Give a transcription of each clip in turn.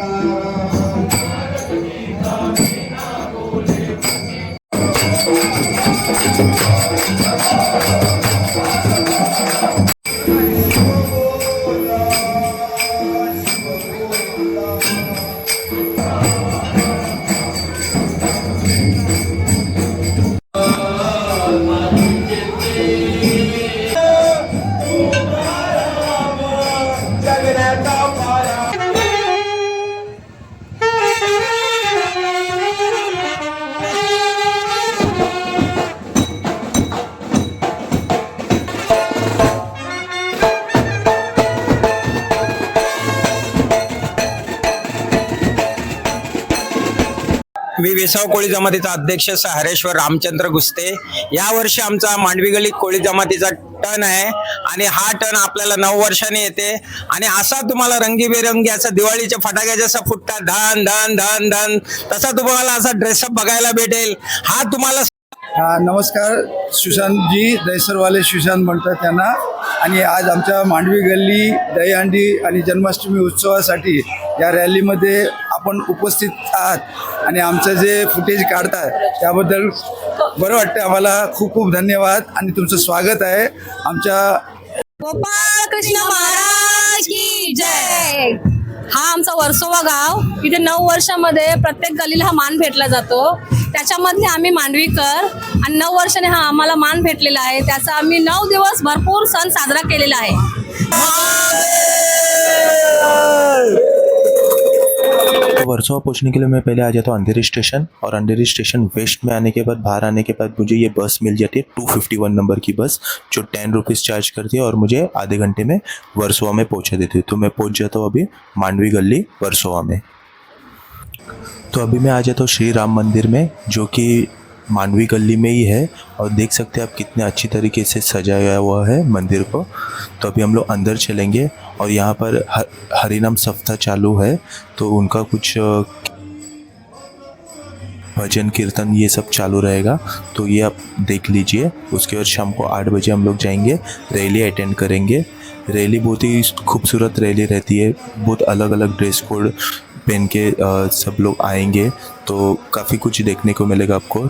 Uh... मी वेसाव कोळी जमातीचा अध्यक्ष हरेश्वर रामचंद्र गुस्ते यावर्षी आमचा मांडवी गली कोळी जमातीचा टन आहे आणि हा टन आपल्याला नऊ वर्षाने येते. आणि असा तुम्हाला रंगीबेरंगी असा दिवाळीच्या फटाक्या जसा फुटतात धन धन धन धन तसा तुम्हाला असा ड्रेसअप बघायला भेटेल. हा तुम्हाला नमस्कार. सुशांतजी दहीसरवाले सुशांत म्हणतात त्यांना. आणि आज आमच्या मांडवी गल्ली दहीहंडी आणि जन्माष्टमी उत्सवासाठी या रॅलीमध्ये आपण उपस्थित आहात. आणि आमचं जे फुटेज काढतात त्याबद्दल बरं वाटतं आम्हाला. खूप खूप धन्यवाद. आणि तुमचं स्वागत आहे आमच्या गोपाळ कृष्ण महाराज की जय. हा आमचा वर्सोवा गाव. इथे नऊ वर्षामध्ये प्रत्येक गल्लीला हा मान भेटला जातो. त्याच्यामधले आम्ही मांडवीकर आणि नऊ वर्षाने हा आम्हाला मान भेटलेला आहे. त्याचा आम्ही नऊ दिवस भरपूर सण साजरा केलेला आहे. तो वर्सोवा पहुंचने के लिए मैं पहले आ जाता हूँ अंधेरी स्टेशन और अंधेरी स्टेशन वेस्ट में आने के बाद बाहर आने के बाद मुझे ये बस मिल जाती है टू फिफ्टी वन नंबर की बस जो टेन रुपीज़ चार्ज करती है और मुझे आधे घंटे में वर्सोवा में पहुंचा देती है। तो मैं पहुंच जाता हूँ अभी मांडवी गली वर्सोवा में। तो अभी मैं आ जाता हूँ श्री राम मंदिर में जो कि मांडवी गली में ही है और देख सकते हैं आप कितने अच्छी तरीके से सजाया हुआ है मंदिर को। तो अभी हम लोग अंदर चलेंगे और यहाँ पर हर, हरिनाम सप्ताह चालू है तो उनका कुछ भजन कीर्तन ये सब चालू रहेगा तो ये आप देख लीजिए। उसके बाद शाम को आठ बजे हम लोग जाएँगे रैली अटेंड करेंगे। रैली बहुत ही खूबसूरत रैली रहती है बहुत अलग अलग ड्रेस कोड पहन के अ, सब लोग आएंगे तो काफ़ी कुछ देखने को मिलेगा आपको।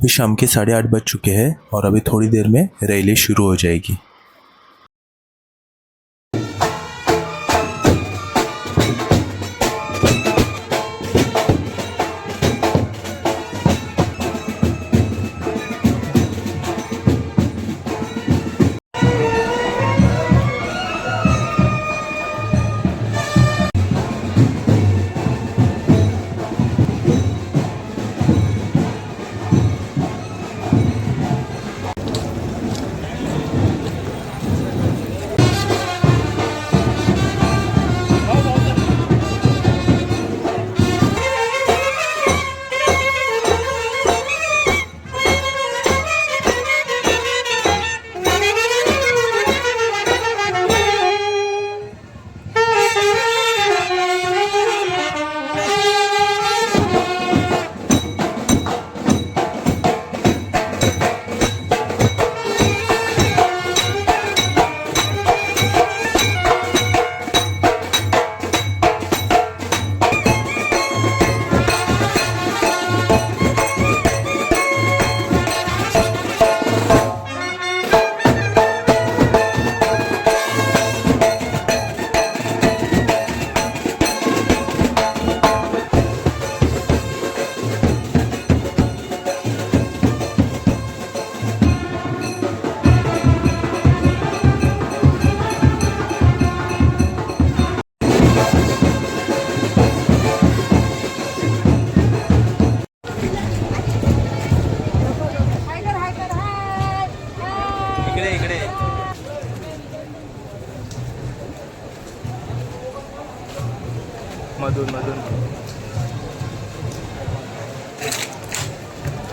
अभी शाम के साढ़े आठ बज चुके हैं और अभी थोड़ी देर में रैली शुरू हो जाएगी।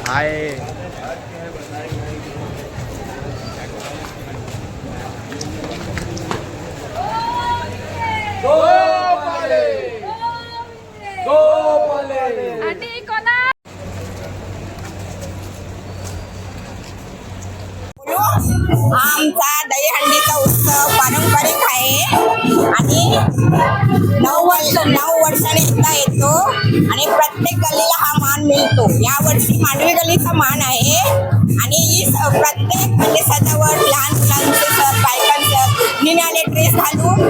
आहे हा आमचा दहीहंडीचा उत्सव पारंपरिक आहे. आणि नऊ वर्ष नऊ वर्षाने एकदा येतो. आणि प्रत्येक गल्लीला हा मान मिळतो. या वर्षी मांडवी गल्लीचा मान आहे. आणि ही प्रत्येक म्हणजे सजावट लहान मुलांचे सर बायकांचं निनाले ड्रेस घालून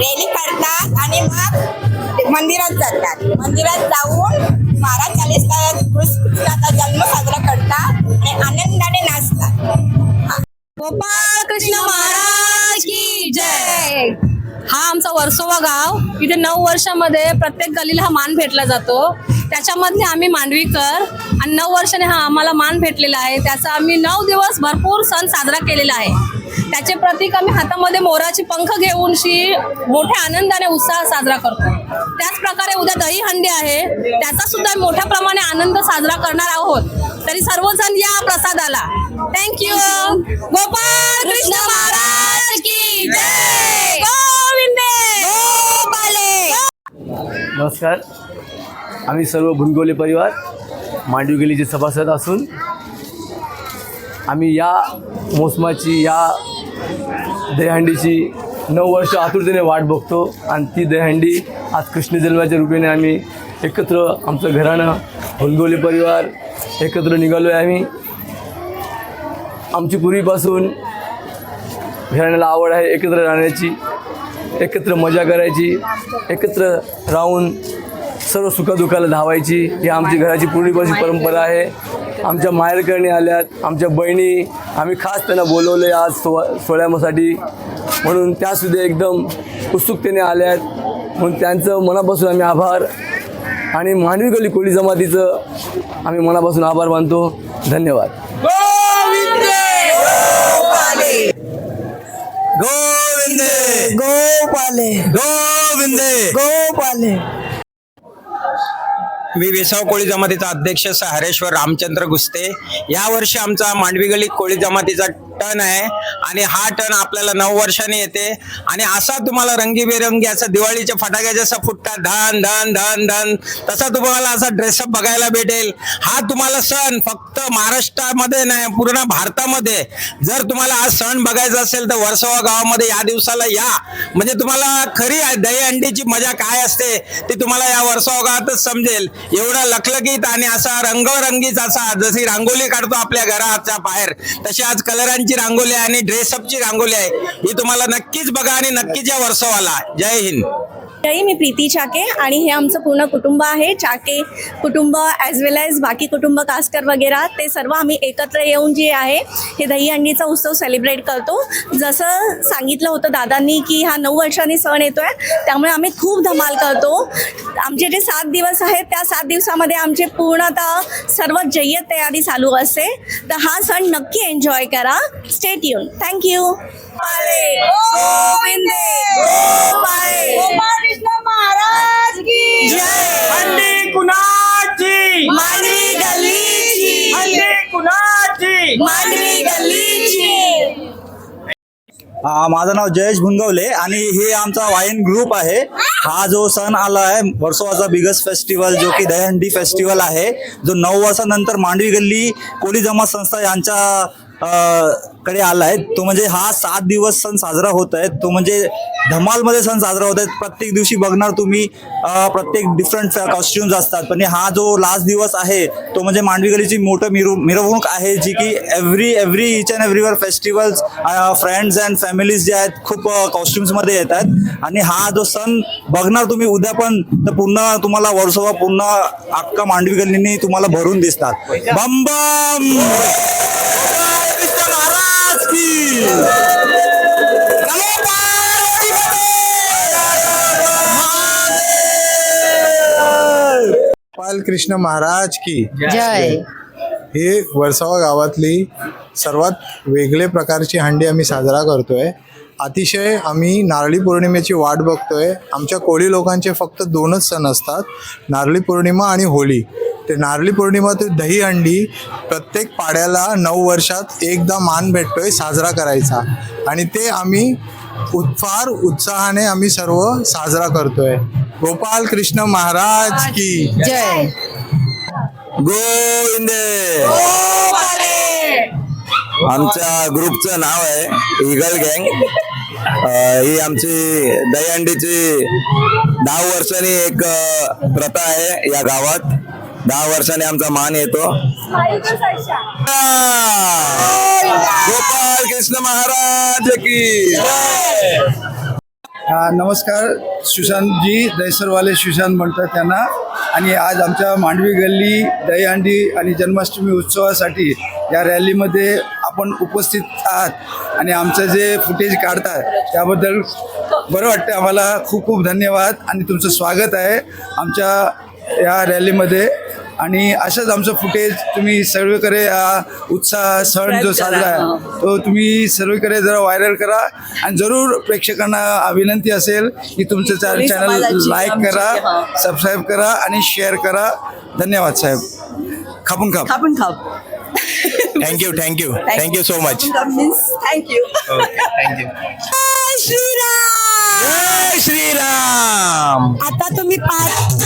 रेली करतात आणि मग मंदिरात जातात. मंदिरात जाऊन बारा चाळीसला कृष्णाचा जन्म साजरा करतात आणि आनंदाने नाचतात. वर्सोवा गाव इथे नऊ वर्षामध्ये प्रत्येक गलीला हा मान भेटला जातो. त्याच्यामध्ये आम्ही मांडवीकर आणि नऊ वर्षाने हा आम्हाला मान भेटलेला आहे. त्याचा आम्ही नऊ दिवस भरपूर सण साजरा केलेला आहे. त्याचे प्रतीक आम्ही हातामध्ये मोराची पंख घेऊन शी मोठ्या आनंदाने उत्साह साजरा करतो. त्याच प्रकारे उद्या दहीहंडी आहे. त्याचा सुद्धा मोठ्या प्रमाणे आनंद साजरा करणार आहोत. तरी सर्वजण या प्रसादाला. थँक्यू गोपाळ कृष्ण महाराज की जय गोविंदे गोपाले नमस्कार. आम्ही सर्व भुनगोले परिवार मांडवी सभासद असून आम्ही या मोसमाची या दहीहंडीची नऊ वर्ष आतुरतेने वाट बघतो आणि ती दहीहंडी आज कृष्ण जन्माच्या रूपाने आम्ही एकत्र आमचं घराणं भुनगोले परिवार एकत्र निघालो आहे आम्ही. आमची पूर्वीपासून घराण्याला आवड आहे एकत्र राहण्याची. एकत्र मजा करायची एकत्र राहून सर्व सुखदुःखाला धावायची. ही आमची घराची पूर्वीपासून परंपरा आहे. आमच्या माहेरकरणी आल्यात आमच्या बहिणी आम्ही खास त्यांना बोलवले आज सो सोळ्यामध्ये म्हणून त्यासुद्धा एकदम उत्सुकतेने आल्यात. म्हणून त्यांचं मनापासून आम्ही आभार. आणि मानवी गली कोळी जमातीचं आम्ही मनापासून आभार मानतो. धन्यवाद. हो गोविंदे गोपाले. गोविंदे. गोपाले. मी वेसाव कोळी जमातीचा अध्यक्ष हरेश्वर रामचंद्र गुस्ते. यावर्षी आमचा मांडवी गली कोळी जमातीचा टन आहे आणि हा टन आपल्याला नऊ वर्षाने येते. आणि असा तुम्हाला रंगीबेरंगी असं दिवाळीच्या फटाक्या जसा फुटता धन धन धन धन तसा तुम्हाला असा ड्रेसअप बघायला भेटेल. हा तुम्हाला सण फक्त महाराष्ट्रामध्ये नाही पूर्ण भारतामध्ये. जर तुम्हाला हा सण बघायचा असेल तर वर्सोवा गावामध्ये या दिवसाला या. म्हणजे तुम्हाला खरी दहीहंडीची मजा काय असते ती तुम्हाला या वर्सोवा गावातच समजेल. एवढा लखलखीत आणि असा रंगरंगीत असा जशी रांगोळी काढतो आपल्या घराच्या बाहेर तशी आज कलरांची रांगोळी आहे आणि ड्रेसअपची रांगोळी आहे. ही तुम्हाला नक्कीच बघा आणि नक्कीच या वर्षवाला. जय हिंद. ताई मी प्रीती चाके आणि हे आमचं पूर्ण कुटुंब आहे. चाके कुटुंब ॲज वेल ॲज बाकी कुटुंब कास्कर वगैरे ते सर्व आम्ही एकत्र येऊन जे आहे हे दहीहंडीचा उत्सव सेलिब्रेट करतो. जसं सांगितलं होतं दादांनी की हा नऊ वर्षांनी सण येतो आहे त्यामुळे आम्ही खूप धमाल करतो. आमचे जे सात दिवस आहेत त्या सात दिवसामध्ये आमचे पूर्णतः सर्व जय्यत तयारी चालू असते. तर हा सण नक्की एन्जॉय करा. स्टेट येऊन थँक्यू महाराज की कुणाची? गल्लीची कुणाची? मानवी गल्लीची आ, माझं नाव जयेश भुंगवले आणि हे आमचा वाईन ग्रुप आहे. हा जो सण आला आहे वर्सोवाचा बिगेस्ट फेस्टिवल जो की दहीहंडी फेस्टिवल आहे जो नऊ वर्षानंतर मांडवी गल्ली कोळी जमात संस्था यांच्या कडे आला आहे तो म्हणजे हा सात दिवस सण साजरा होत आहे तो म्हणजे धमालमध्ये सण साजरा होत आहे प्रत्येक दिवशी बघणार तुम्ही प्रत्येक डिफरंट कॉस्ट्युम्स असतात. पण हा जो लास्ट दिवस आहे तो म्हणजे मांडवी गलीची मोठं मिरव मिरवणूक आहे जी की एव्हरी एव्हरी इच अँड एव्हरीवर फेस्टिवल्स फ्रेंड्स अँड फॅमिलीज जे आहेत खूप कॉस्ट्युम्समध्ये येतात आणि हा जो सण बघणार तुम्ही उद्या पण तर पूर्ण तुम्हाला वर्सोवा पूर्ण अख्खा मांडवी गल्लीनी तुम्हाला भरून दिसतात. बम बम! महाराज की कृष्ण महाराज की जय. ही वर्सावा गावातली सर्वात वेगळे प्रकारची हंडी आम्ही साजरा करतोय. अतिशय आम्ही नारळी पौर्णिमेची वाट बघतोय. आमच्या कोळी लोकांचे फक्त दोनच सण असतात. नारळी पौर्णिमा आणि होळी. ते नारळी पौर्णिमा ते दही हंडी प्रत्येक पाड्याला नऊ वर्षात एकदा मान भेटतोय साजरा करायचा. आणि ते आम्ही फार उत्साहाने आम्ही सर्व साजरा करतोय. गोपाल कृष्ण महाराज की जय. गोविंदे. आमच्या ग्रुपचं नाव आहे इगल गँग. ही आमची दहीहंडीची दहा वर्षांनी एक प्रथा आहे या गावात. दहा वर्षाने आमचा मान येतो. गोपाल कृष्ण महाराज की. हा, नमस्कार. सुशांतजी दैसरवाले सुशांत म्हणतात त्यांना. आणि आज आमच्या मांडवी गल्ली दहीहंडी आणि जन्माष्टमी उत्सवासाठी या रॅलीमध्ये आपण उपस्थित आहात आणि आमचं जे फुटेज काढतात त्याबद्दल बरं वाटतं आम्हाला. खूप खूप धन्यवाद आणि तुमचं स्वागत आहे आमच्या या रॅलीमध्ये. आणि असंच आमचं फुटेज तुम्ही सर्वेकडे हा उत्साह सण जो साजरा आहे तो तुम्ही सर्वेकडे जरा व्हायरल करा. आणि जरूर प्रेक्षकांना विनंती असेल की तुमचं चॅनल लाईक करा. सबस्क्राईब करा आणि शेअर करा. धन्यवाद साहेब. खापून खाप. आपण खाप. Thank you thank you thank you so much thank you Shriram जय श्रीराम आता तुम्ही पाच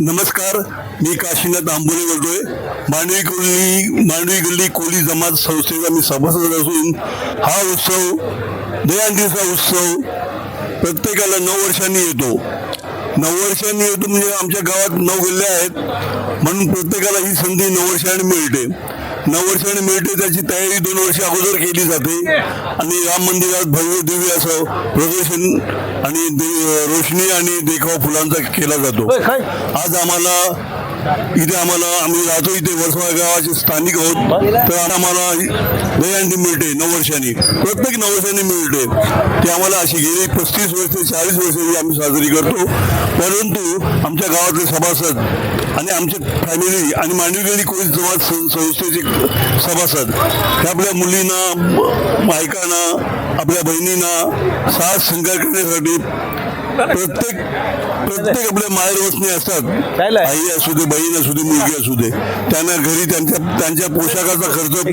नमस्कार मी काशीनाथ आंबोले बोलतोय. मांडवी गल्ली मांडवी गल्ली कोळी जमात संस्थेचा मी सभासद असून हा उत्सव दयांतीचा उत्सव प्रत्येकाला नऊ वर्षांनी येतो. नऊ वर्षांनी येतो म्हणजे आमच्या गावात नऊ गल्ल्या आहेत. म्हणून प्रत्येकाला ही संधी नऊ वर्षांनी मिळते. नऊ वर्षांनी मिळते त्याची तयारी दोन वर्ष अगोदर केली जाते. आणि राम मंदिरात भव्य दिव्य असं प्रदर्शन आणि रोशनी आणि देखावा फुलांचा केला जातो. आज आम्हाला इथे आम्हाला आम्ही राहतो इथे वर्सवा गावाचे स्थानिक आहोत. तर आम्हाला दहीहंडी मिळते नऊ वर्षांनी. प्रत्येक नऊ वर्षांनी मिळते ते आम्हाला अशी गेली पस्तीस वर्ष चाळीस वर्ष आम्ही साजरी करतो. परंतु आमच्या गावातले सभासद आणि आमचे फॅमिली आणि मांडवी गल्ली कोळी समाज संस्थेचे सभासद. हे आपल्या मुलींना बायकांना आपल्या बहिणींना साथ संकार करण्यासाठी प्रत्येक प्रत्येक आपल्या माहेर वसनी असतात. आई असू दे बहीण असू दे मुलगी असू दे. त्यांना घरी त्यांच्या त्यांच्या पोशाखाचा खर्च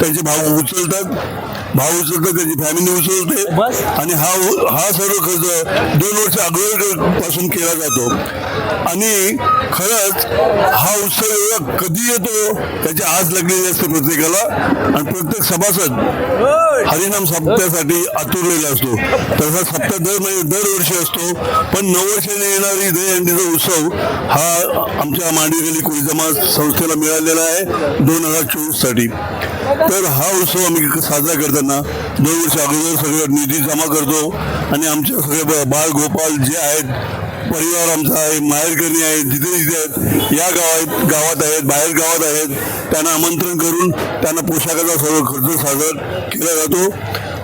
त्यांचे भाऊ उचलतात. भाऊ उचलतात त्यांची फॅमिली उचलते. आणि हा हा सर्व खर्च दोन वर्ष अगोदरपासून केला जातो. आणि खरंच हा उत्सव एवढा कधी येतो त्याची आज लागलेली असते प्रत्येकाला. आणि प्रत्येक सभासद हरिनाम सप्त्यासाठी आतुरलेला असतो. तसा सप्ताह दर महिने दरवर्षी असतो. पण नऊ वर्षाने येणारी दहीहंडीचा उत्सव हा आमच्या मांडवी गली कोळी समाज संस्थेला मिळालेला आहे दोन हजार चोवीससाठी तर हा उत्सव आम्ही साजरा करताना दोन वर्ष अगोदर सगळं निधी जमा करतो आणि आमच्या सगळे बाळ गोपाल जे आहेत परिवार आमचा आहे माहेरकरणी आहेत जिथे जिथे आहेत या गावात गावात आहेत बाहेर गावात आहेत त्यांना आमंत्रण करून त्यांना पोशाखाचा सर्व खर्च साजरा केला जातो.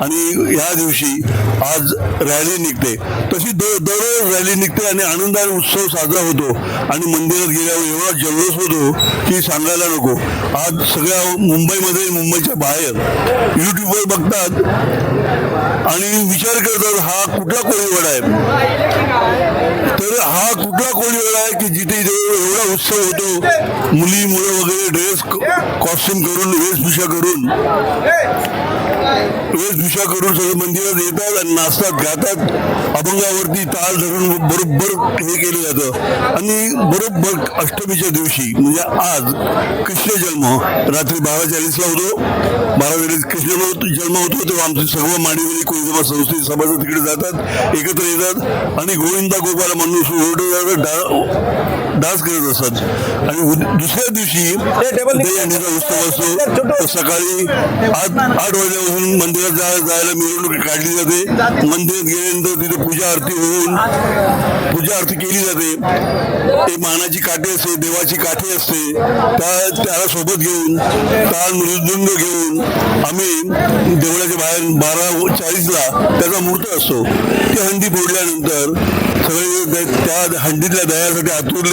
आणि या दिवशी आज रॅली निघते. तशी दर दररोज रॅली निघते आणि आनंदाने उत्सव साजरा होतो. आणि मंदिरात गेल्यावर एवढा जल्लोष होतो की सांगायला नको. आज सगळ्या मुंबईमध्ये मुंबईच्या बाहेर युट्यूबवर बघतात. आणि विचार करतात हा कुठला कोळीवाडा आहे? तर हा कुठला कोळीवाडा आहे की जिथे एवढा उत्सव होतो? मुली मुलं वगैरे ड्रेस कॉस्ट्युम करून वेशभूषा करून वेशभूषा करून सगळे मंदिरात येतात आणि नाचतात गातात. अभंगावरती ताल धरून बरोबर हे केलं जातं. आणि बरोबर अष्टमीच्या दिवशी म्हणजे आज कृष्ण जन्म. रात्री बारा चाळीसला होतो. बारा चाळीस कृष्ण जन्म होतो तेव्हा आमचे सर्व मांडीवली कोळी संस्थेचे सभासद तिकडे जातात एकत्र येतात. आणि गोविंदा गोपाला म्हणून রুটি একটা डान्स करत असतात आणि दुसऱ्या दिवशी उत्सव असतो सकाळी आठ आठ वाजल्यापासून मंदिरात जायला मिरवणूक काढली जाते. मंदिरात गेल्यानंतर तिथे पूजा आरती होऊन पूजा आरती केली जाते. ते मानाची काठी असते देवाची काठी असते. त्या त्याला सोबत घेऊन ताल मृदुंग घेऊन आम्ही देवळाच्या बाहेर बारा चाळीसला त्याचा मूर्त असतो. ती हंडी फोडल्यानंतर सगळे त्या हंडीतल्या दह्यासाठी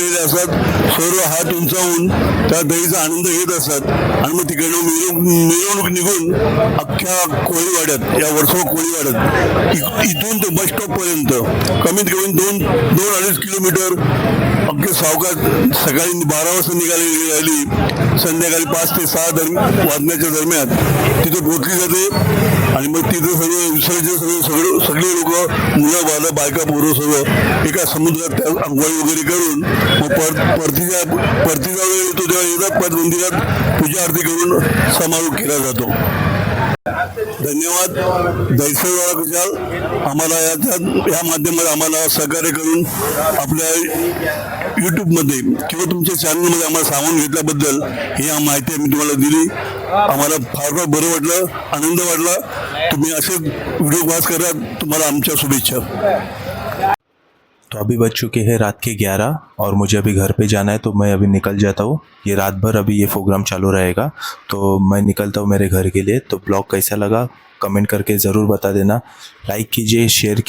आलेले असतात. सर्व हात उंचावून त्या दहीचा आनंद घेत असतात. आणि मग तिकडनं मिरवणूक मिरवणूक निघून अख्ख्या कोळीवाड्यात या वर्षो कोळीवाड्यात इथून ते बस स्टॉप पर्यंत कमीत कमी दोन दोन अडीच किलोमीटर अगदी सावकाश सकाळी बारा वाजता निघालेली आली संध्याकाळी पाच ते सहा दरम्यान वाजण्याच्या दरम्यान तिथे पोहोचली जाते. आणि मग तिथे सगळे विसर्जन सगळे सगळे सगळे लोक मुलं बाला बायका पोरं सगळं एका समुद्रात त्या अंघोळी वगैरे करून मग परत परतीच्या परतीचा वेळ येतो तेव्हा येतात परत मंदिरात पूजा आरती करून समारोप केला जातो. धन्यवाद. दैसरवाडा कुशाल आम्हाला याच्या या माध्यमात आम्हाला सहकार्य करून आपल्या यूट्यूबमध्ये किंवा तुमच्या चॅनलमध्ये आम्हाला सामावून घेतल्याबद्दल ही माहिती आम्ही तुम्हाला दिली. आम्हाला फार फार बरं वाटलं, आनंद वाटला. तुम्ही असे पास करा, तुम्हाला आमच्या शुभेच्छा. तो अभी बज चुके हैं रात के ग्यारह, और मुझे अभी घर पे जाना है तो मैं अभी निकल जाता हूँ। ये रात भर अभी ये प्रोग्राम चालू रहेगा तो मैं निकलता हूँ मेरे घर के लिए। तो ब्लॉग कैसा लगा कमेंट करके ज़रूर बता देना। लाइक कीजिए शेयर